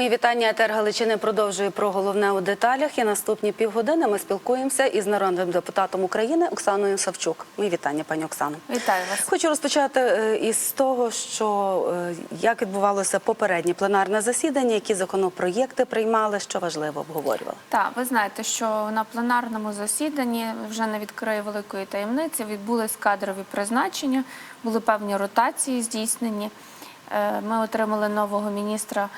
Мої вітання Етер Галичини продовжує про головне у деталях. І наступні півгодини ми спілкуємося із народним депутатом України Оксаною Савчук. Мої вітання, пані Оксано. Вітаю вас. Хочу розпочати е, із того, що е, як відбувалося попереднє пленарне засідання, які законопроєкти приймали, що важливо обговорювали. Так, ви знаєте, що на пленарному засіданні вже не відкриє великої таємниці. Відбулись кадрові призначення, були певні ротації здійснені. Е, Ми отримали нового міністра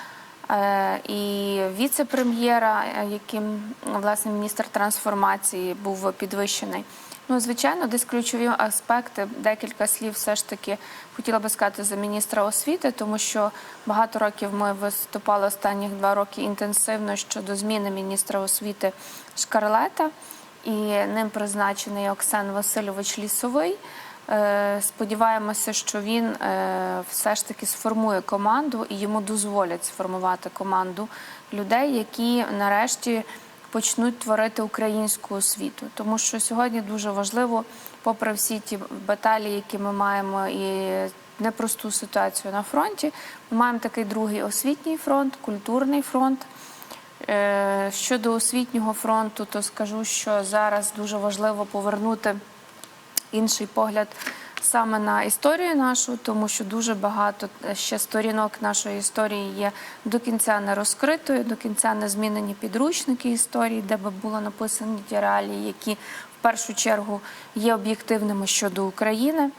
і віце-прем'єра, е, яким власне міністр трансформації був підвищений. Ну, звичайно, десь ключові аспекти, декілька слів все ж таки хотіла би сказати за міністра освіти, тому що багато років ми виступали останніх два роки інтенсивно щодо зміни міністра освіти Шкарлета, і ним призначений Оксан Васильович Лісовий. Е, Сподіваємося, що він е, все ж таки сформує команду і йому дозволять сформувати команду людей, які нарешті почнуть творити українську освіту. Тому що сьогодні дуже важливо, попри всі ті баталії, які ми маємо, і непросту ситуацію на фронті, ми маємо такий другий освітній фронт, культурний фронт. Е, Щодо освітнього фронту, то скажу, що зараз дуже важливо повернути інший погляд саме на історію нашу, тому що дуже багато ще сторінок нашої історії є до кінця не розкритою, до кінця не змінені підручники історії, де би було написані ті реалії, які в першу чергу є об'єктивними щодо України.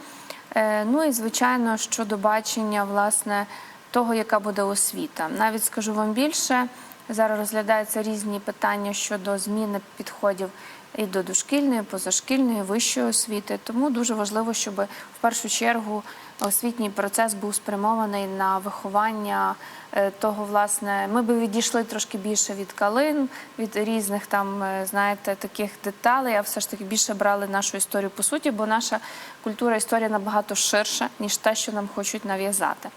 Е, Ну і звичайно, щодо бачення власне того, яка буде освіта. Навіть скажу вам більше. Зараз розглядаються різні питання щодо зміни підходів і до дошкільної, позашкільної, вищої освіти. Тому дуже важливо, щоб в першу чергу освітній процес був спрямований на виховання е, того, власне, ми би відійшли трошки більше від калин, від різних там, е, знаєте, таких деталей, а все ж таки більше брали нашу історію по суті, бо наша культура, історія набагато ширша, ніж те, що нам хочуть нав'язати.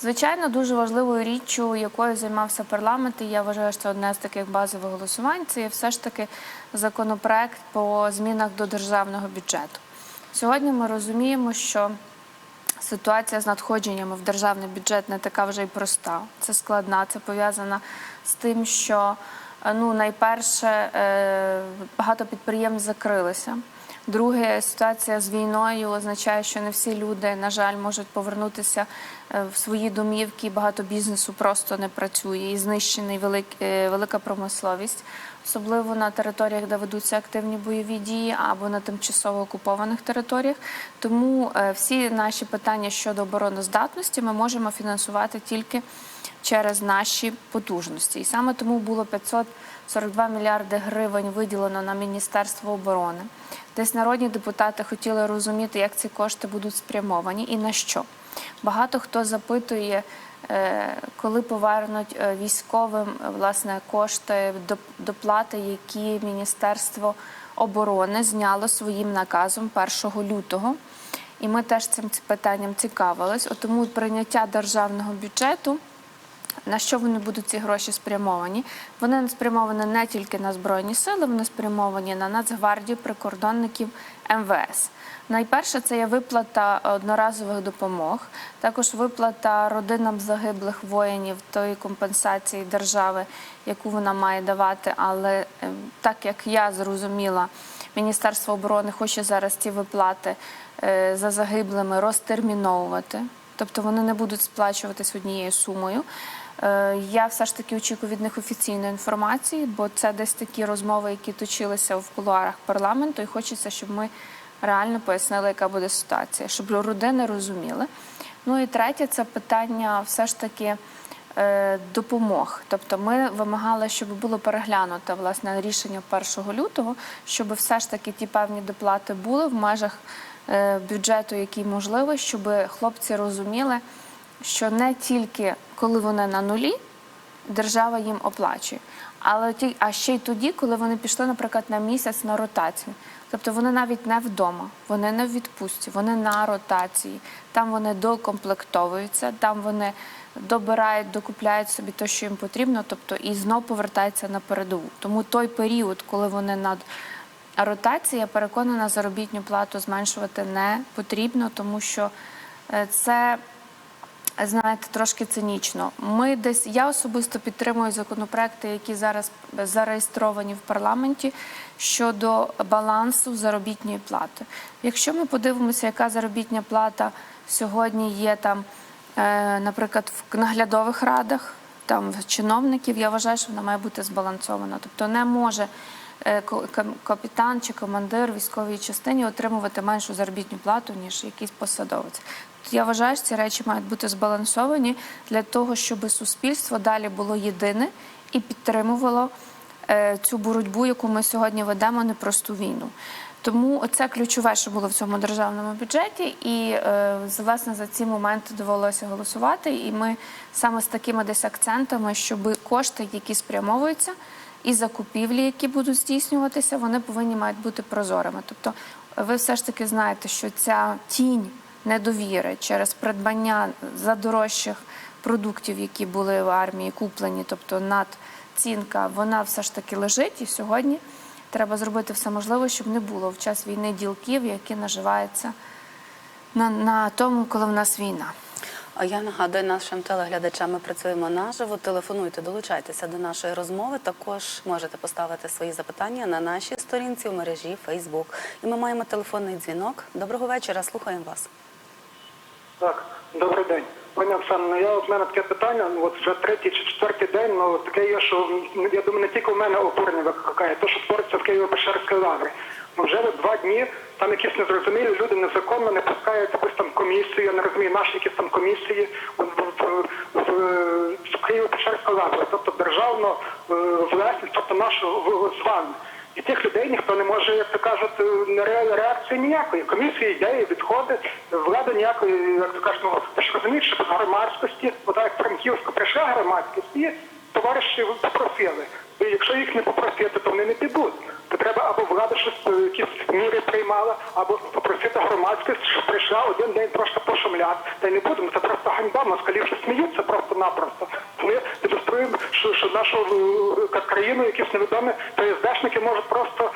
Звичайно, дуже важливою річчю, якою займався парламент, і я вважаю, що одне з таких базових голосувань. Це є все ж таки законопроект по змінах до державного бюджету. Сьогодні ми розуміємо, що ситуація з надходженнями в державний бюджет не така вже й проста. Це складна, це пов'язана з тим, що е, ну найперше е, багато підприємств закрилися. Друге, ситуація з війною означає, що не всі люди, на жаль, можуть повернутися е, в свої домівки. Багато бізнесу просто не працює і знищений велик, е, велика промисловість, особливо на територіях, де ведуться активні бойові дії або на тимчасово окупованих територіях. Тому е, всі наші питання щодо обороноздатності ми можемо фінансувати тільки через наші потужності. І саме тому було 542 мільярди гривень виділено на Міністерство оборони. Десь народні депутати хотіли розуміти, як ці кошти будуть спрямовані і на що. Багато хто запитує, е, коли повернуть е, військовим власне кошти до- доплати, які Міністерство оборони зняло своїм наказом 1 лютого. І ми теж цим питанням цікавились. Тому прийняття державного бюджету. На що вони будуть ці гроші спрямовані? Вони спрямовані не тільки на збройні сили, вони спрямовані на Нацгвардію, прикордонників МВС. Найперше це є виплата одноразових допомог, також виплата родинам загиблих воїнів тої компенсації держави, яку вона має давати. Але е, так як я зрозуміла, Міністерство оборони хоче зараз ці виплати е, за загиблими розтерміновувати. Тобто вони не будуть сплачуватись однією сумою. Е, Я все ж таки очікую від них офіційної інформації, бо це десь такі розмови, які точилися в кулуарах парламенту, і хочеться, щоб ми реально пояснили, яка буде ситуація, щоб родини розуміли. Ну і третє це питання все ж таки е, допомог. Тобто ми вимагали, щоб було переглянуто власне рішення 1 лютого, щоб все ж таки ті певні доплати були в межах е, бюджету, який можливий, щоб хлопці розуміли, що не тільки коли вони на нулі, держава їм оплачує. Але ті, а ще й тоді, коли вони пішли, наприклад, на місяць на ротацію. Тобто вони навіть не вдома, вони не в відпустці, вони на ротації. Там вони докомплектовуються, там вони добирають, докупляють собі те, що їм потрібно, тобто і знов повертаються на передову. Тому той період, коли вони над ротації, я переконана, заробітню плату зменшувати не потрібно, тому що е, це знаєте, трошки цинічно. Ми десь я особисто підтримую законопроекти, які зараз зареєстровані в парламенті щодо балансу заробітної плати. Якщо ми подивимося, яка заробітня плата сьогодні є там, е, наприклад, в наглядових радах, там в чиновників, я вважаю, що вона має бути збалансована. Тобто не може капітан чи командир військової частині отримувати меншу заробітну плату, ніж якийсь посадовець. Я вважаю, що ці речі мають бути збалансовані для того, щоб суспільство далі було єдине і підтримувало е, цю боротьбу, яку ми сьогодні ведемо, непросту війну. Тому це ключове, що було в цьому державному бюджеті, і е, власне за ці моменти довелося голосувати. І ми саме з такими десь акцентами, щоб кошти, які спрямовуються, і закупівлі, які будуть здійснюватися, вони повинні мають бути прозорими. Тобто, ви все ж таки знаєте, що ця тінь недовіри через придбання задорожчих продуктів, які були в армії куплені, тобто надцінка, вона все ж таки лежить і сьогодні. Треба зробити все можливе, щоб не було в час війни ділків, які наживаються на, на тому, коли в нас війна. А я нагадую нашим телеглядачам, ми працюємо наживо. Телефонуйте, долучайтеся до нашої розмови. Також можете поставити свої запитання на нашій сторінці у мережі Facebook. І ми маємо телефонний дзвінок. Доброго вечора, слухаємо вас. Так, добрий день. Пані Оксана, я от в мене таке питання, ну, от вже третій чи четвертий день, ну таке є, що ну, я думаю, не тільки в мене обурення викликає, то, що твориться в Києво-Печерській лаврі. Вже два дні там якісь незрозумілі люди незаконно не пускають якусь там комісію, я не розумію, наші якісь там комісії в, в Києво-Печерську лавру, тобто державну е, власність, тобто нашу в- звану. І тих людей ніхто не може, як то кажуть, е, ре- реакції ніякої. Комісія йде і відходить, влада ніякої, як то кажуть, ну ти ж розумієш, що без громадськості, от як в Франківську прийшла громадськість, і товариші попросили. І якщо їх не попросити, то вони не підуть. То треба або влада щось е, якісь міри приймала, або попросити громадськість, щоб прийшла один день просто пошумляти. Та й не будемо. Це просто ганьба. Москалі вже сміються просто-напросто. Ми демонструємо, що, що нашу е, країну якісь невідомі ПСДшники можуть просто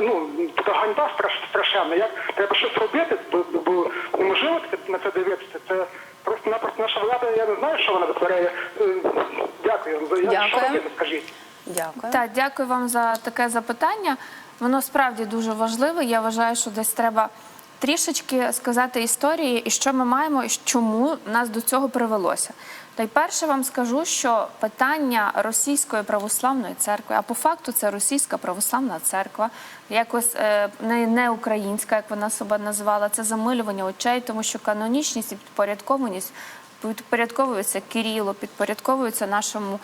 ну, ганьба страш, страшенна. Як треба щось робити, бо неможливо на це дивитися. Це просто-напросто наша влада, я не знаю, що вона витворяє. Е, Дякую. Я, що Дякую. робити, скажіть? Дякую. Так, дякую вам за таке запитання. Воно справді дуже важливе. Я вважаю, що десь треба трішечки сказати історії, і що ми маємо, і чому нас до цього привелося. Та й перше вам скажу, що питання російської православної церкви, а по факту це російська православна церква, якось е, не, українська, як вона себе називала, це замилювання очей, тому що канонічність і підпорядкованість підпорядковуються Кирилу, підпорядковуються нашому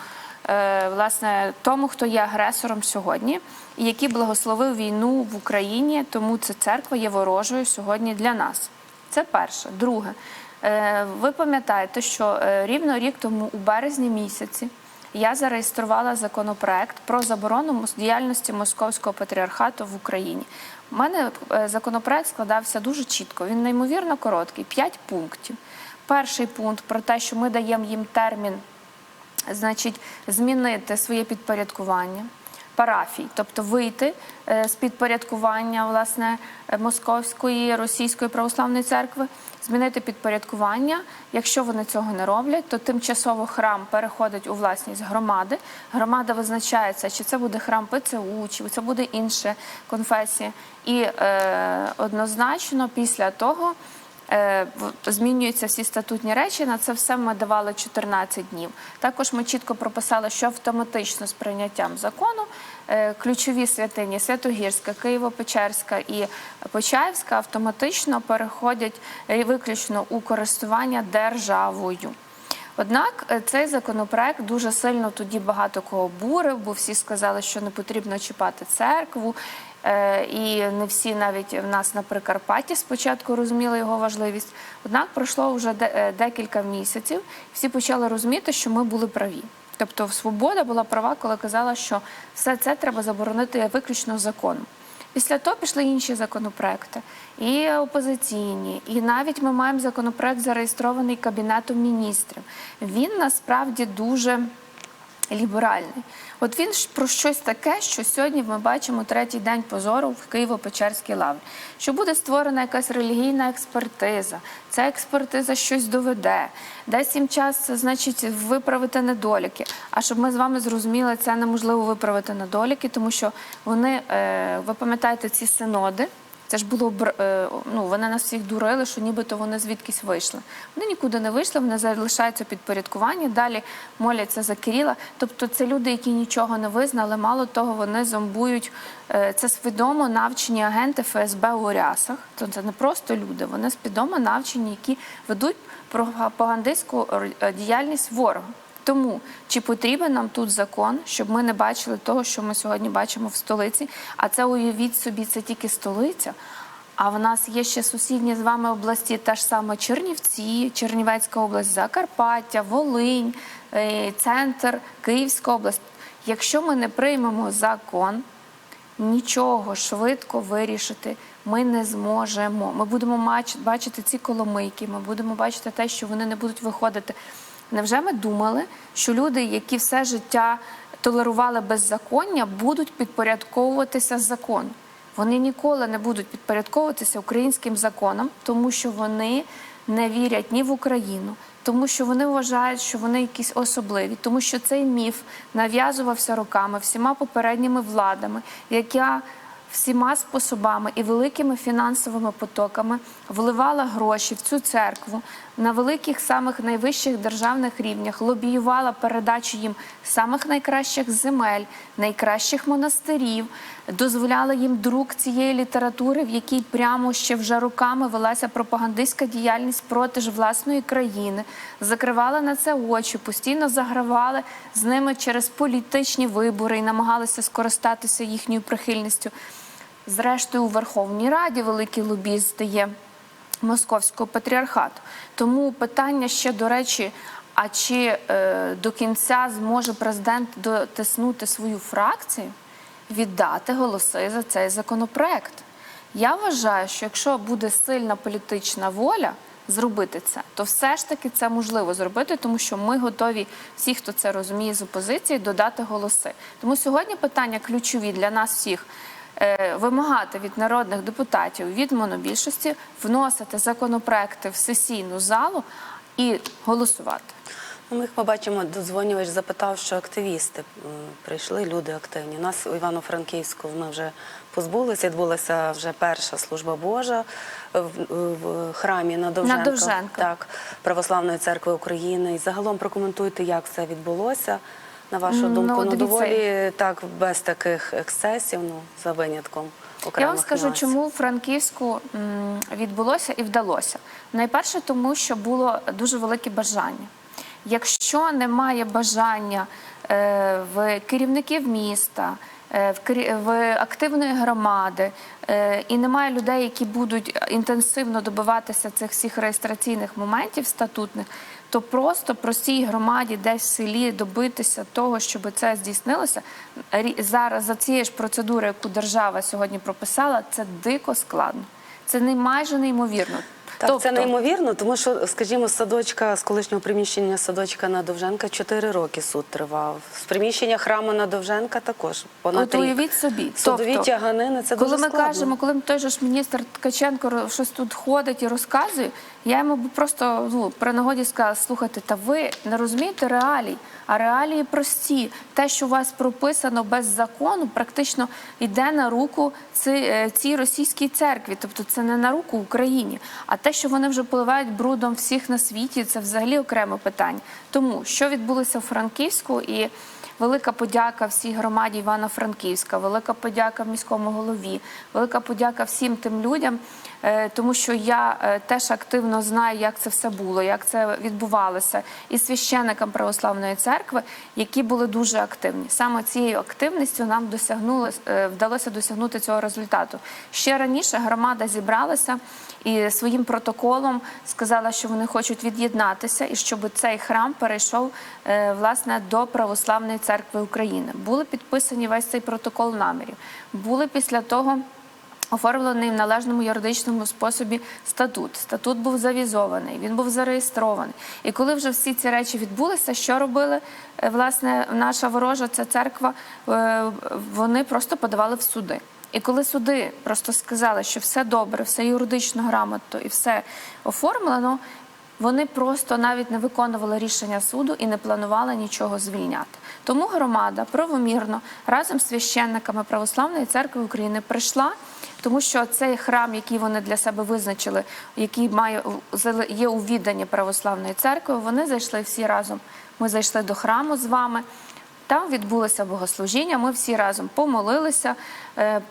власне тому, хто є агресором сьогодні, і який благословив війну в Україні. Тому ця церква є ворожою сьогодні для нас. Це перше. Друге, е, ви пам'ятаєте, що е, рівно рік тому, у березні місяці, я зареєструвала законопроект про заборону діяльності московського патріархату в Україні. У мене е, законопроект складався дуже чітко. Він неймовірно короткий, 5 пунктів. Перший пункт про те, що ми даємо їм термін значить, змінити своє підпорядкування парафій, тобто вийти е, з підпорядкування власне московської російської православної церкви, змінити підпорядкування. Якщо вони цього не роблять, то тимчасово храм переходить у власність громади. Громада визначається, чи це буде храм ПЦУ, чи це буде інша конфесія. І е, однозначно після того. Е, Змінюються всі статутні речі. На це все ми давали 14 днів. Також ми чітко прописали, що автоматично з прийняттям закону е, ключові святині Святогірська, Києво-Печерська і Почаївська автоматично переходять е, виключно у користування державою. Однак цей законопроект дуже сильно тоді багато кого бурив, бо всі сказали, що не потрібно чіпати церкву. Е, І не всі навіть в нас на Прикарпатті спочатку розуміли його важливість. Однак пройшло вже е, декілька місяців, всі почали розуміти, що ми були праві. Тобто свобода була права, коли казала, що все це треба заборонити виключно законом. Після того пішли інші законопроекти, і опозиційні, і навіть ми маємо законопроект зареєстрований Кабінетом міністрів. Він насправді дуже ліберальний. От він ж про щось таке, що сьогодні ми бачимо третій день позору в Києво-Печерській лаврі. Що буде створена якась релігійна експертиза, ця експертиза щось доведе, дасть їм час, значить, виправити недоліки. А щоб ми з вами зрозуміли, це неможливо виправити недоліки, тому що вони, е, ви пам'ятаєте, ці синоди. Це ж було е, ну, вони нас всіх дурили, що нібито вони звідкись вийшли. Вони нікуди не вийшли, вони залишаються у підпорядкуванні, далі моляться за Кирила. Тобто це люди, які нічого не визнали. Мало того, вони зомбують е, це свідомо навчені агенти ФСБ у рясах. Тобто це не просто люди, вони свідомо навчені, які ведуть пропагандистську е, діяльність ворога. Тому чи потрібен нам тут закон, щоб ми не бачили того, що ми сьогодні бачимо в столиці? А це уявіть собі, це тільки столиця. А в нас є ще сусідні з вами області, та ж саме Чернівці, Чернівецька область, Закарпаття, Волинь, е, центр, Київська область. Якщо ми не приймемо закон, нічого швидко вирішити ми не зможемо. Ми будемо бачити ці коломийки, ми будемо бачити те, що вони не будуть виходити. Невже ми думали, що люди, які все життя толерували беззаконня, будуть підпорядковуватися закону? Вони ніколи не будуть підпорядковуватися українським законам, тому що вони не вірять ні в Україну, тому що вони вважають, що вони якісь особливі, тому що цей міф нав'язувався роками всіма попередніми владами, яка всіма способами і великими фінансовими потоками вливала гроші в цю церкву на великих самих найвищих державних рівнях, лобіювала передачу їм самих найкращих земель, найкращих монастирів, дозволяла їм друк цієї літератури, в якій прямо ще вже роками велася пропагандистська діяльність проти ж власної країни, закривала на це очі, постійно загравали з ними через політичні вибори і намагалися скористатися їхньою прихильністю. Зрештою, у Верховній Раді великий лобіст є московського патріархату. Тому питання ще до речі. А чи е, до кінця зможе президент дотиснути свою фракцію, віддати голоси за цей законопроект? Я вважаю, що якщо буде сильна політична воля зробити це, то все ж таки це можливо зробити, тому що ми готові, всі, хто це розуміє з опозиції, додати голоси. Тому сьогодні питання ключові для нас всіх. Е, Вимагати від народних депутатів від монобільшості вносити законопроекти в сесійну залу і голосувати. Ну, ми бачимо, додзвонювач запитав, що активісти прийшли, люди активні. У нас у Івано-Франківську ми вже позбулися, відбулася вже перша служба Божа в, в храмі на Довженка, Довженка. Так, Православної церкви України. І загалом прокоментуйте, як це відбулося. На вашу Ну, думку, ну, дивіться, доволі так без таких ексцесів, ну за винятком окремих Я вам скажу, нюансів. чому Франківську відбулося і вдалося. Найперше, тому що було дуже велике бажання. Якщо немає бажання е, в керівників міста, е, в, кері- в активної громади е, і немає людей, які будуть інтенсивно добиватися цих всіх реєстраційних моментів статутних, то просто простій громаді десь в селі добитися того, щоб це здійснилося зараз за цією ж процедурою, яку держава сьогодні прописала, це дико складно. Це не майже неймовірно. Так, тобто, це неймовірно, тому що, скажімо, з садочка з колишнього приміщення садочка на Довженка 4 роки суд тривав. З приміщення храму на Довженка також понад От рік. уявіть собі. Судові Тобто, тяганини це коли дуже ми кажемо, коли той же ж міністр Ткаченко щось тут ходить і розказує, я йому просто ну, при нагоді сказала, слухайте, та ви не розумієте реалій, а реалії прості. Те, що у вас прописано без закону, практично йде на руку е, цій російській церкві. Тобто це не на руку Україні. А те, що вони вже поливають брудом всіх на світі, це взагалі окреме питання. Тому що відбулося в Франківську і. Велика подяка всій громаді Івано-Франківська, велика подяка міському голові, велика подяка всім тим людям, е, тому що я е, теж активно знаю, як це все було, як це відбувалося, і священникам православної церкви, які були дуже активні. Саме цією активністю нам досягнули, е, вдалося досягнути цього результату. Ще раніше громада зібралася і своїм протоколом сказала, що вони хочуть від'єднатися і щоб цей храм перейшов власне до православної церкви України. Були підписані весь цей протокол намірів. Були після того. Оформлений в належному юридичному способі статут. Статут був завізований, він був зареєстрований. І коли вже всі ці речі відбулися, що робили е, власне наша ворожа ця церква? Е, Вони просто подавали в суди. І коли суди просто сказали, що все добре, все юридично грамотно і все оформлено, вони просто навіть не виконували рішення суду і не планували нічого звільняти. Тому громада правомірно разом з священниками Православної церкви України прийшла, тому що цей храм, який вони для себе визначили, який має є у відданні Православної церкви, вони зайшли всі разом. Ми зайшли до храму з вами. Там відбулося богослужіння. Ми всі разом помолилися,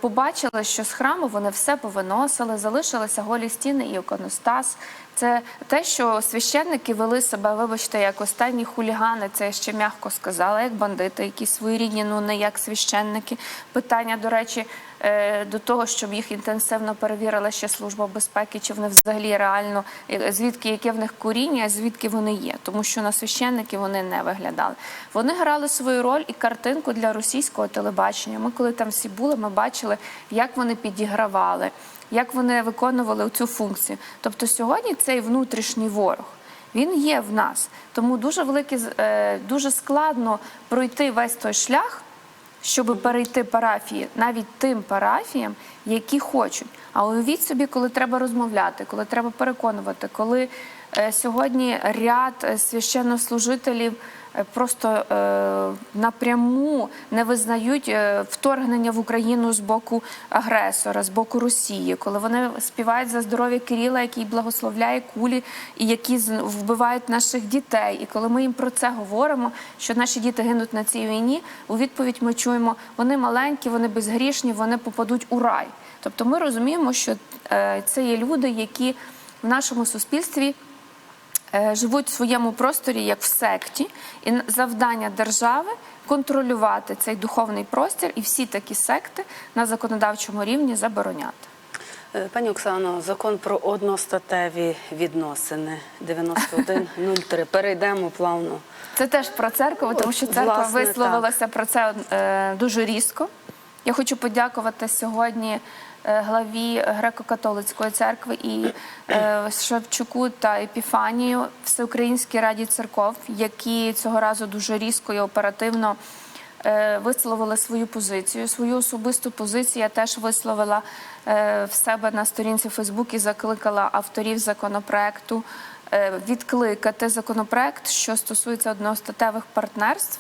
побачили, що з храму вони все повиносили, залишилися голі стіни і іконостас. Це те, що священники вели себе, вибачте, як останні хулігани, це я ще м'яко сказала, як бандити, які своєрідні, ну не як священники. Питання, до речі, е, до того, щоб їх інтенсивно перевірила ще служба безпеки, чи вони взагалі реально е, звідки яке в них коріння, звідки вони є, тому що на священники вони не виглядали. Вони грали свою роль і картинку для російського телебачення. Ми, коли там всі були, ми бачили, як вони підігравали, як вони виконували цю функцію. Тобто, сьогодні цей внутрішній ворог. Він є в нас, тому дуже велике, е, дуже складно пройти весь той шлях, щоб перейти парафії навіть тим парафіям, які хочуть. А уявіть собі, коли треба розмовляти, коли треба переконувати, коли е, сьогодні ряд е, священнослужителів просто е, напряму не визнають е, вторгнення в Україну з боку агресора, з боку Росії, коли вони співають за здоров'я Кирила, який благословляє кулі і які вбивають наших дітей. І коли ми їм про це говоримо, що наші діти гинуть на цій війні, у відповідь ми чуємо, вони маленькі, вони безгрішні, вони попадуть у рай. Тобто ми розуміємо, що е, це є люди, які в нашому суспільстві е, живуть в своєму просторі як в секті, і завдання держави контролювати цей духовний простір і всі такі секти на законодавчому рівні забороняти. Е, Пані Оксано, закон про одностатеві відносини 9103. Перейдемо плавно. Це теж про церкву, тому що церква Власне, висловилася про це е, дуже різко. Я хочу подякувати сьогодні е, главі греко-католицької церкви і е, Шевчуку та Епіфанію Всеукраїнській раді церков, які цього разу дуже різко і оперативно е, висловили свою позицію. Свою особисту позицію я теж висловила е, в себе на сторінці Фейсбук і закликала авторів законопроекту е, відкликати законопроект, що стосується одностатевих партнерств.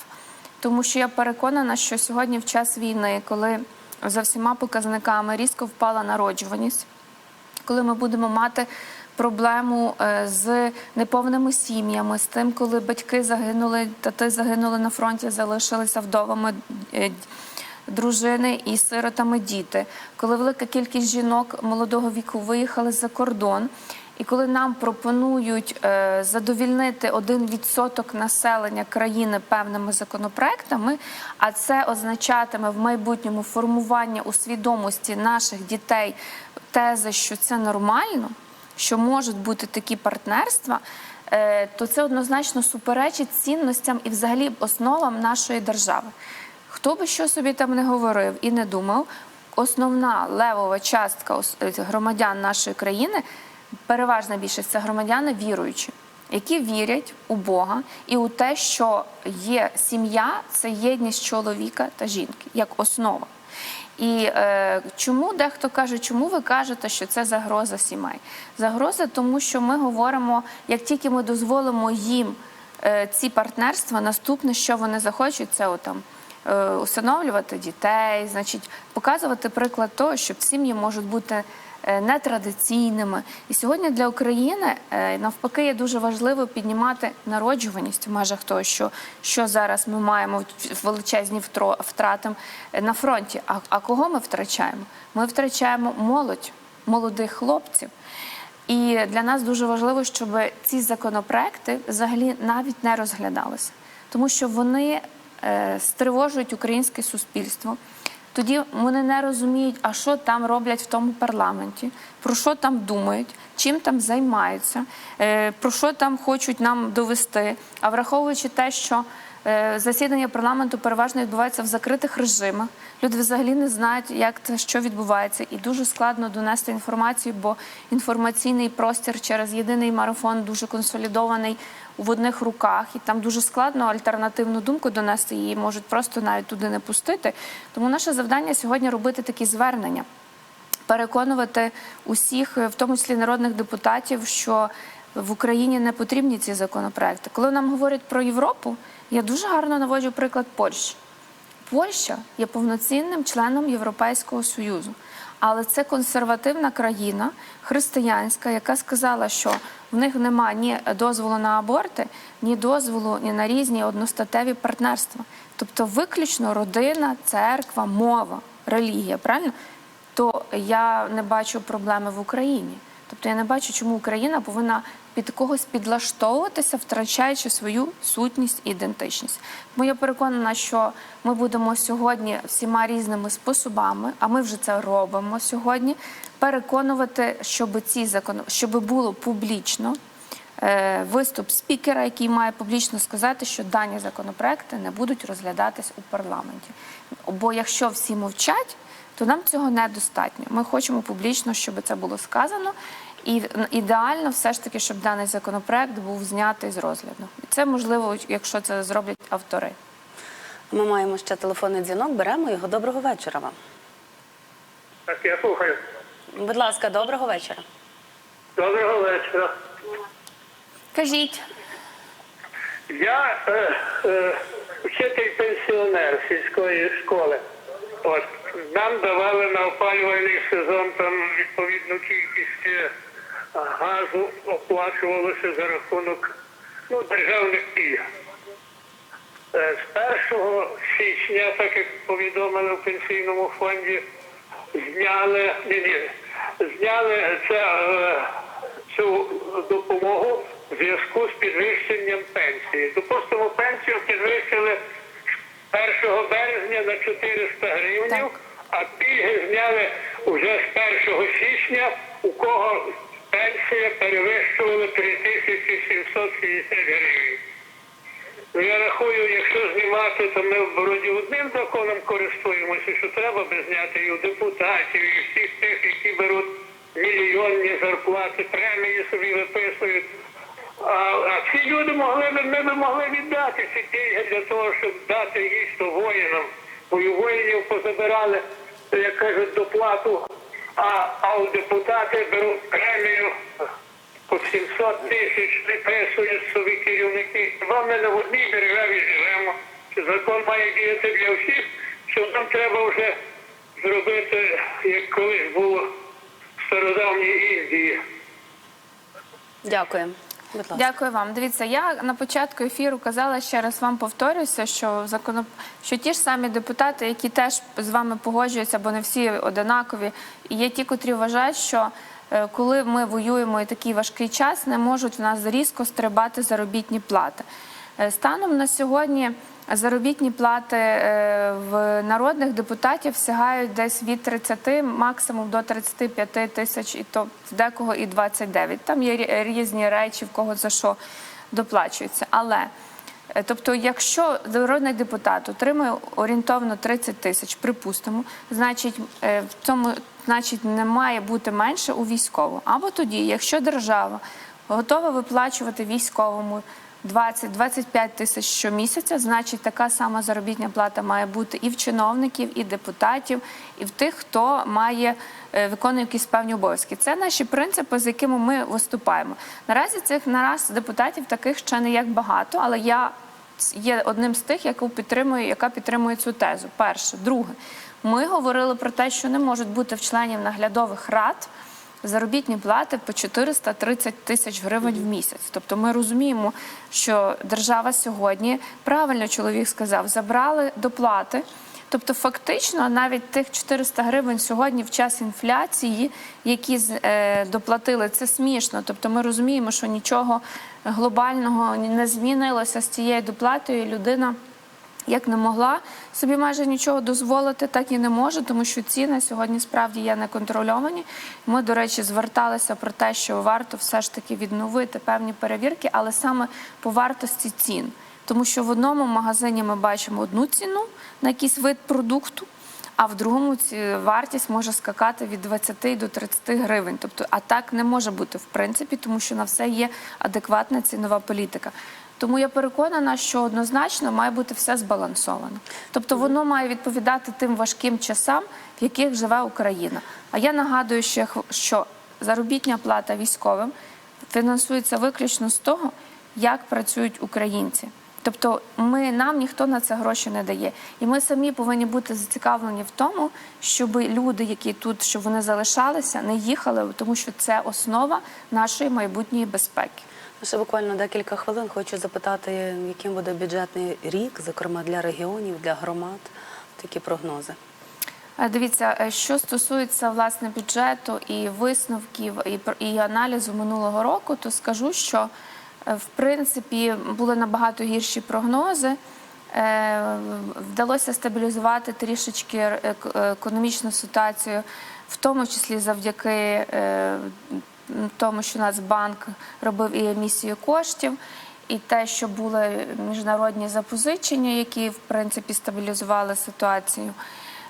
Тому що я переконана, що сьогодні в час війни, коли за всіма показниками різко впала народжуваність, коли ми будемо мати проблему е, з неповними сім'ями, з тим, коли батьки загинули, тати загинули на фронті, залишилися вдовами. е, Дружини і сиротами діти, коли велика кількість жінок молодого віку виїхали за кордон, і коли нам пропонують е, задовільнити один відсоток населення країни певними законопроектами, а це означатиме в майбутньому формування у свідомості наших дітей тези, що це нормально, що можуть бути такі партнерства. е, То це однозначно суперечить цінностям і, взагалі, основам нашої держави. Хто би що собі там не говорив і не думав, основна левова частка громадян нашої країни, переважна більшість це громадяни віруючі, які вірять у Бога і у те, що є сім'я це єдність чоловіка та жінки як основа. І е, чому дехто каже, чому ви кажете, що це загроза сімей? Загроза, тому що ми говоримо, як тільки ми дозволимо їм е, ці партнерства, наступне, що вони захочуть, це отам. е, Усиновлювати дітей, значить, показувати приклад того, що сім'ї можуть бути нетрадиційними. І сьогодні для України е, навпаки є дуже важливо піднімати народжуваність в межах того, що, що зараз ми маємо величезні втрати е, на фронті. А, а кого ми втрачаємо? Ми втрачаємо молодь, молодих хлопців. І для нас дуже важливо, щоб ці законопроекти взагалі навіть не розглядалися, тому що вони е, стривожують українське суспільство. Тоді вони не розуміють, а що там роблять в тому парламенті, про що там думають, чим там займаються, е, про що там хочуть нам довести. А враховуючи те, що Засідання парламенту переважно відбуваються в закритих режимах. Люди взагалі не знають, як це що відбувається, і дуже складно донести інформацію, бо інформаційний простір через єдиний марафон дуже консолідований в одних руках, і там дуже складно альтернативну думку донести. Її можуть просто навіть туди не пустити. Тому наше завдання сьогодні робити такі звернення переконувати усіх, в тому числі народних депутатів, що в Україні не потрібні ці законопроекти. Коли нам говорять про Європу, я дуже гарно наводжу приклад Польщі. Польща є повноцінним членом Європейського Союзу, але це консервативна країна, християнська, яка сказала, що в них немає ні дозволу на аборти, ні дозволу ні на різні одностатеві партнерства. Тобто виключно родина, церква, мова, релігія, правильно? то я не бачу проблеми в Україні. Тобто я не бачу, чому Україна повинна під когось підлаштовуватися, втрачаючи свою сутність і ідентичність. Тому я переконана, що ми будемо сьогодні всіма різними способами, а ми вже це робимо сьогодні. Переконувати, щоб ці закон, щоб було публічно е, виступ спікера, який має публічно сказати, що дані законопроекти не будуть розглядатись у парламенті. Бо якщо всі мовчать, то нам цього недостатньо. Ми хочемо публічно, щоб це було сказано. І ідеально все ж таки, щоб даний законопроект був знятий з розгляду. І це можливо, якщо це зроблять автори. Ми маємо ще телефонний дзвінок. Беремо його. Доброго вечора вам. Так, я слухаю. Будь ласка, доброго вечора. Доброго вечора. Кажіть, Я е, е, вчитель пенсіонер сільської школи. От нам давали на опалювальний сезон там відповідну кількість е, газу оплачувалося за рахунок ну, державних пільг. Е, З 1 січня, так як повідомили в пенсійному фонді, зняли, ні, ні, зняли це, е, цю допомогу в зв'язку з підвищенням пенсії. Допустимо, пенсію підвищили 1 березня на 400 гривень, а пільги зняли вже з 1 січня, у кого пенсія перевищувала 3760 гривень. Ну, я рахую, якщо знімати, то ми вроді одним законом користуємося, що треба би зняти і у депутатів, і всіх тих, які беруть мільйонні зарплати, премії собі виписують. А, а ці люди могли б, ми б могли віддати ці пільги для того, щоб дати їсти воїнам. Бо воїнів позабирали, як кажуть, доплату, а, а у депутати беруть премію по 700 тисяч приписують собі керівники. Хіба ми не в одній державі живемо? Закон має діяти для всіх, що нам треба вже зробити, як колись було в стародавній Індії. Дякую. Дякую вам. Дивіться, я на початку ефіру казала ще раз вам повторюся, що законоп... що ті ж самі депутати, які теж з вами погоджуються, бо не всі одинакові, і є ті, котрі вважають, що е, коли ми воюємо і такий важкий час, не можуть в нас різко стрибати заробітні плати. Е, Станом на сьогодні заробітні плати е, в народних депутатів сягають десь від 30 максимум до 35 тисяч, і то в декого і 29. Там є різні речі, в кого за що доплачується. Але е, Тобто, якщо народний депутат отримує орієнтовно 30 тисяч, припустимо, значить е, в цьому значить не має бути менше у військового. Або тоді, якщо держава готова виплачувати військовому 20-25 тисяч щомісяця, значить така сама заробітня плата має бути і в чиновників, і депутатів, і в тих, хто має е, виконує якісь певні обов'язки. Це наші принципи, з якими ми виступаємо. Наразі цих нараз депутатів таких ще не як багато, але я є одним з тих, яку підтримує, яка підтримує цю тезу. Перше, друге, ми говорили про те, що не можуть бути в членів наглядових рад заробітні плати по 430 тисяч гривень в місяць. Тобто ми розуміємо, що держава сьогодні правильно чоловік сказав, забрали доплати. Тобто, фактично, навіть тих 400 гривень сьогодні в час інфляції, які е, доплатили, це смішно. Тобто, ми розуміємо, що нічого глобального не змінилося з цією доплатою. Людина як не могла собі майже нічого дозволити, так і не може, тому що ціни сьогодні справді є неконтрольовані. Ми, до речі, зверталися про те, що варто все ж таки відновити певні перевірки, але саме по вартості цін. Тому що в одному магазині ми бачимо одну ціну на якийсь вид продукту, а в другому ці вартість може скакати від 20 до 30 гривень. Тобто, а так не може бути в принципі, тому що на все є адекватна цінова політика. Тому я переконана, що однозначно має бути все збалансовано. Тобто воно має відповідати тим важким часам, в яких живе Україна. А я нагадую, що заробітня плата військовим фінансується виключно з того, як працюють українці. Тобто ми нам ніхто на це гроші не дає, і ми самі повинні бути зацікавлені в тому, щоб люди, які тут, щоб вони залишалися, не їхали, тому що це основа нашої майбутньої безпеки. Ще буквально декілька хвилин хочу запитати, яким буде бюджетний рік, зокрема для регіонів, для громад, такі прогнози. Е, Дивіться, е, що стосується власне бюджету і висновків і, і аналізу минулого року, то скажу, що е, в принципі були набагато гірші прогнози. Вдалося стабілізувати трішечки економічну ситуацію, в тому числі завдяки тому, що Нацбанк робив і емісію коштів, і те, що були міжнародні запозичення, які в принципі стабілізували ситуацію.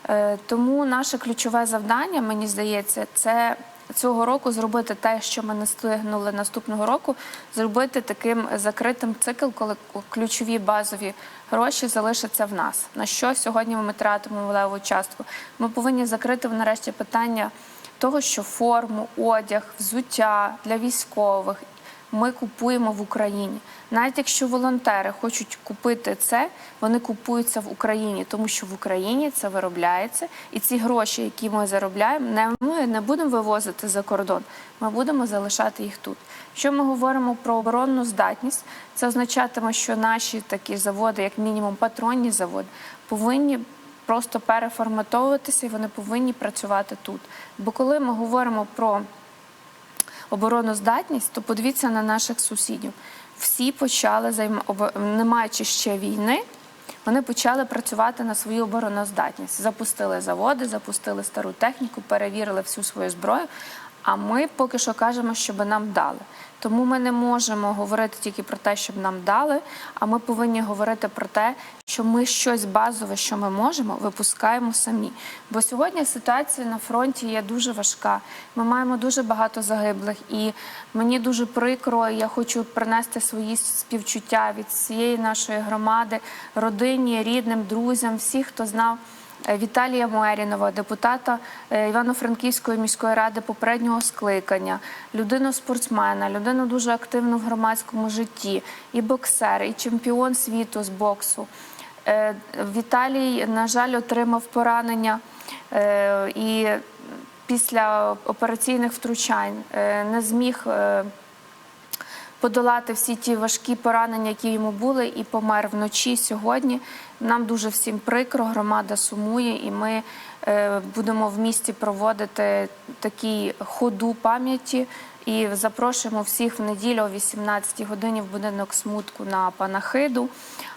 Е, Тому наше ключове завдання, мені здається, це цього року зробити те, що ми не встигнули наступного року, зробити таким закритим цикл, коли ключові базові гроші залишаться в нас. На що сьогодні ми тратимо леву частку? Ми повинні закрити нарешті питання того, що форму, одяг, взуття для військових ми купуємо в Україні. Навіть якщо волонтери хочуть купити це, вони купуються в Україні, тому що в Україні це виробляється, і ці гроші, які ми заробляємо, не ми не будемо вивозити за кордон. Ми будемо залишати їх тут. Якщо ми говоримо про оборонну здатність, це означатиме, що наші такі заводи, як мінімум патронні заводи, повинні просто переформатовуватися і вони повинні працювати тут. Бо коли ми говоримо про обороноздатність, то подивіться на наших сусідів. Всі почали займа... не маючи ще війни. Вони почали працювати на свою обороноздатність. Запустили заводи, запустили стару техніку, перевірили всю свою зброю. А ми поки що кажемо, щоб нам дали. Тому ми не можемо говорити тільки про те, щоб нам дали, а ми повинні говорити про те, що ми щось базове, що ми можемо, випускаємо самі. Бо сьогодні ситуація на фронті є дуже важка. Ми маємо дуже багато загиблих, і мені дуже прикро. і Я хочу принести свої співчуття від всієї нашої громади, родині, рідним, друзям, всіх, хто знав. Е, Віталія Мерінова, депутата е, Івано-Франківської міської ради попереднього скликання, людину спортсмена, людину дуже активну в громадському житті, і боксер, і чемпіон світу з боксу. Е, Віталій, на жаль, отримав поранення і після операційних втручань не зміг. подолати всі ті важкі поранення, які йому були, і помер вночі сьогодні. Нам дуже всім прикро, громада сумує, і ми е, будемо в місті проводити такі ходу пам'яті. І запрошуємо всіх в неділю о 18-й годині в будинок смутку на панахиду.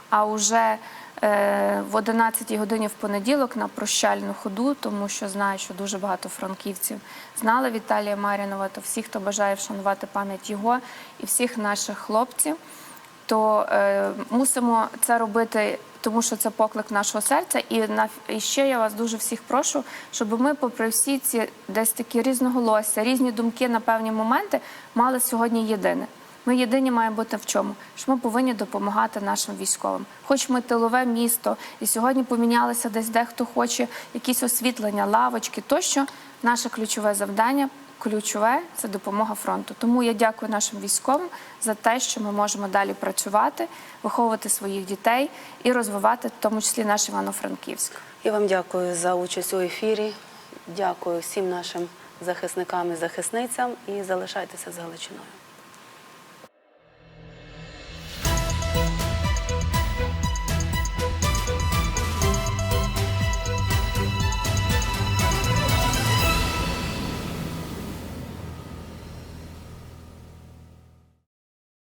А уже е, в 11 годині в понеділок на прощальну ходу, тому що знаю, що дуже багато франківців знали Віталія Марінова, то всі, хто бажає вшанувати пам'ять його і всіх наших хлопців, то е, мусимо це робити, тому що це поклик нашого серця. І на і ще я вас дуже всіх прошу, щоб ми, попри всі ці десь такі різноголосся, різні думки на певні моменти, мали сьогодні єдине. Ми єдині маємо бути в чому? Що ми повинні допомагати нашим військовим. Хоч ми тилове місто, і сьогодні помінялися десь дехто хоче якісь освітлення, лавочки тощо. Наше ключове завдання ключове це допомога фронту. Тому я дякую нашим військовим за те, що ми можемо далі працювати, виховувати своїх дітей і розвивати, в тому числі наш Івано-Франківськ. Я вам дякую за участь у ефірі. Дякую всім нашим захисникам і захисницям і залишайтеся з Галичиною.